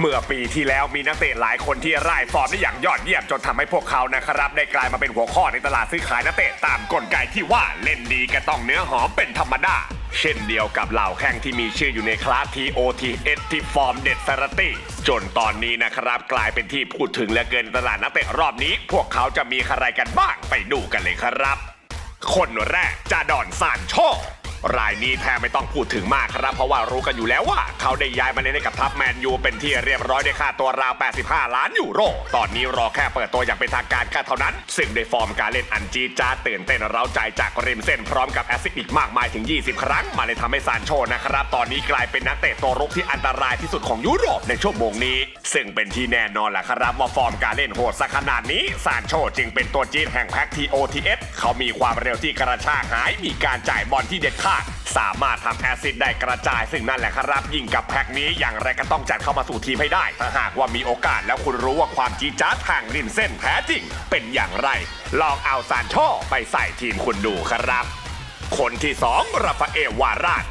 เมื่อปีที่แล้วมีนักเตะหลายคนที่ร่ายฟอร์มได้อย่างยอดเยี่ยมจนทำให้พวกเขานะครับ ได้กลายมาเป็นหัวข้อในตลาดซื้อขายนักเตะตามกลไกที่ว่าเล่นดีก็ต้องเนื้อหอมเป็นธรรมดา เช่นเดียวกับเหล่าแข้งที่มีชื่ออยู่ในคลาส TOTS ที่ฟอร์มเด็ดสรตีจนตอนนี้นะครับกลายเป็นที่พูดถึงเหลือเกินในตลาดนักเตะรอบนี้ พวกเขาจะมีใครกันบ้างไปดูกันเลยครับ คนแรกจาดอนซานโช รายนี้แทบไม่ต้องพูดถึงมากครับ เพราะว่ารู้กันอยู่แล้วว่า เขาได้ย้ายมาเล่นให้กับทัพแมนยูเป็นที่เรียบร้อยได้ค่าตัวราว 85 ล้านยูโร ตอนนี้รอแค่เปิดตัวอย่างเป็นทางการแค่เท่านั้น ซึ่งในฟอร์มการเล่นอันจีจ้าตื่นเต้นเร้าใจจากริมเส้นพร้อมกับแอสซิสต์อีกมากมายถึง 20 ครั้ง มาเลยทำให้ซานโชนะครับ ตอนนี้กลายเป็นนักเตะตัวรุกที่อันตรายที่สุดของยุโรปในชั่วโมงนี้ ซึ่งเป็นที่แน่นอนแหละครับว่าฟอร์มการเล่นโหดสักขนาดนี้ซานโชจึงเป็นตัวจีนแห่งแพ็ก TOTS เขามีความเร็วที่กระชากหายมีการจ่ายบอลที่เด็ดขาด สามารถทำแอซิดได้กระจาย ซึ่งนั่นแหละครับยิ่งกับแพ็กนี้อย่างไรก็ต้องจัดเข้ามาสู่ทีมให้ได้ ถ้าหากว่ามีโอกาสแล้วคุณรู้ว่าความจีจ้าดทางริมเส้นแท้จริง เป็นอย่างไร ลองเอาซานโชไปใส่ทีมคุณดูครับ คนที่2ราฟาเอลวาราด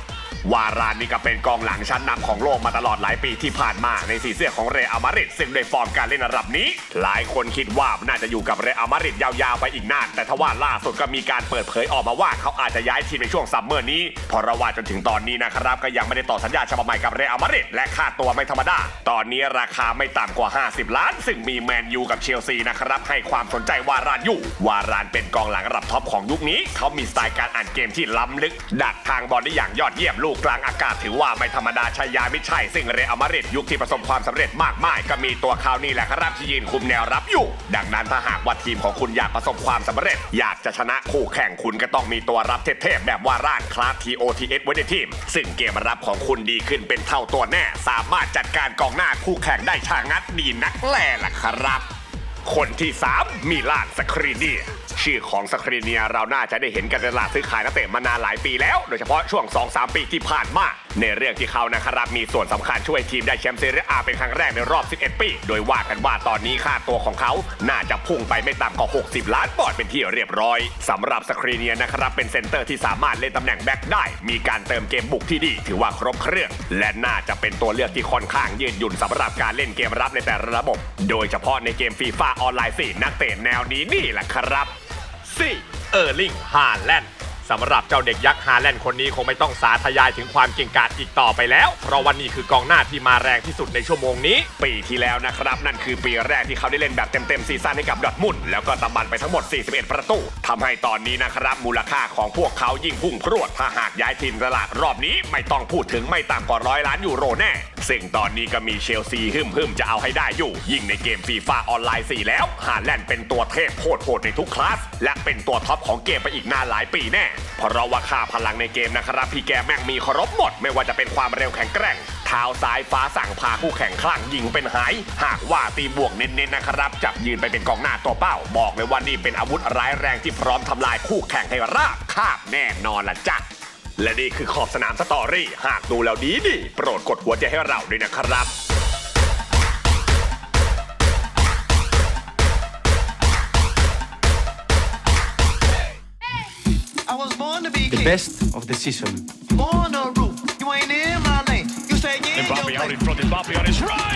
วารานนี่ก็เป็นกองหลังชั้นนำของโลกมาตลอดหลายปีที่ผ่านมาในสีเสื้อของเรอัลมาดริดซึ่งโดยฟอร์มการเล่นระดับนี้ หลายคนคิดว่าน่าจะอยู่กับเรอัลมาดริดยาวๆไปอีกนาน แต่ทว่าล่าสุดก็มีการเปิดเผยออกมาว่าเขาอาจจะย้ายทีมในช่วงซัมเมอร์นี้เพราะว่าจนถึงตอนนี้นะครับก็ยังไม่ได้ต่อสัญญาฉบับใหม่กับเรอัลมาดริดและค่าตัวไม่ธรรมดา ตอนนี้ราคาไม่ต่ำกว่า 50 ล้าน ซึ่งมีแมนยูกับเชลซีนะครับให้ความสนใจวารานอยู่ วารานเป็นกองหลังระดับท็อปของยุคนี้ เขามีสไตล์การอ่านเกมที่ล้ำลึก ดักทางบอลได้อย่างยอดเยี่ยมลูกกลางอากาศถือว่าไม่ธรรมดาชายามิชัยซึ่งเรอัลมาริดยุคที่ประสบความสำเร็จมากมายก็มีตัวเขานี่แหละครับที่ยืนคุมแนวรับอยู่ ดังนั้นถ้าหากว่าทีมของคุณอยากประสบความสำเร็จ อยากจะชนะคู่แข่งคุณก็ต้องมีตัวรับเทพๆแบบว่ารานคลาส TOTS ไว้ในทีม ซึ่งเกมรับของคุณดีขึ้นเป็นเท่าตัวแน่ สามารถจัดการกองหน้าคู่แข่งได้ชางัดดีนักแล่ล่ะครับ คนที่ 3มีลานสครีเนีย ชื่อของสครีเนียเราน่าจะได้เห็นกันในตลาดซื้อขายนักเตะมานานหลายปีแล้ว โดยเฉพาะช่วง 2-3 ปีที่ผ่านมา ในเรื่องที่เขานะครับมีส่วนสำคัญช่วยทีมได้แชมป์เซเรียอาเป็นครั้งแรกในรอบ 11 ปี โดยว่ากันว่าตอนนี้ค่าตัวของเขา น่าจะพุ่งไปไม่ต่ำกว่า 60 ล้านปอนด์เป็นที่เรียบร้อยสำหรับสครีเนียนะครับเป็นเซนเตอร์ที่สามารถเล่นตำแหน่งแบ็คได้ มีการเติมเกมบุกที่ดี ถือว่าครบเครื่อง และน่าจะเป็นตัวเลือกที่ค่อนข้างยืดหยุ่นสำหรับการเล่นเกมรับในแต่ละระบบ โดยเฉพาะในเกมฟีฟ่าออนไลน์4นักเตะแนวนี้นี่แหละครับ 4. เออร์ลิงฮาแลนด์ สำหรับเจ้าเด็กยักษ์ฮาแลนด์คนนี้คงไม่ต้องสาธยายถึงความเก่งกาจอีกต่อไปแล้ว เพราะวันนี้คือกองหน้าที่มาแรงที่สุดในชั่วโมงนี้ ปีที่แล้วนะครับ นั่นคือปีแรกที่เขาได้เล่นแบบเต็มๆซีซั่นให้กับดอทมุนแล้วก็ตะบันไปทั้งหมด 41 ประตูทำให้ตอนนี้นะครับมูลค่าของพวกเขายิ่งพุ่งพรวดถ้าหากย้ายทีมตลาดรอบนี้ไม่ต้องพูดถึงไม่ต่ำกว่าร้อยล้านยูโรแน่ ซึ่งตอนนี้ก็มีเชลซีหึมหึมจะเอาให้ได้อยู่ ยิ่งในเกมฟีฟ่าออนไลน์ 4 แล้วฮาแลนด์เป็นตัวเทพโคตรโหดในทุกคลาส และเป็นตัวท็อปของเกมไปอีกนานหลายปีแน่ เพราะว่าค่าพลังในเกมนะครับพี่แกแม่งมีครบหมด ไม่ว่าจะเป็นความเร็วแข็งแกร่งเท้าซ้ายฟ้าสั่งพาคู่แข่งคลั่งยิงเป็นหาย หากว่าตีบวกเน้นๆนะครับ จับยืนไปเป็นกองหน้าตัวเป้า บอกเลยว่านี่เป็นอาวุธร้ายแรงที่พร้อมทำลายคู่แข่งให้ราบคาบแน่นอนละจ้ะ และนี่คือขอบสนามสตอรี่ หากดูแล้วดีดีโปรดกดหัวใจให้เราด้วยนะครับ I was born to be the king. best of the season. Born a roof. You ain't in my lane. You say yeah, Mbappe your out in place. front, Mbappe on his right!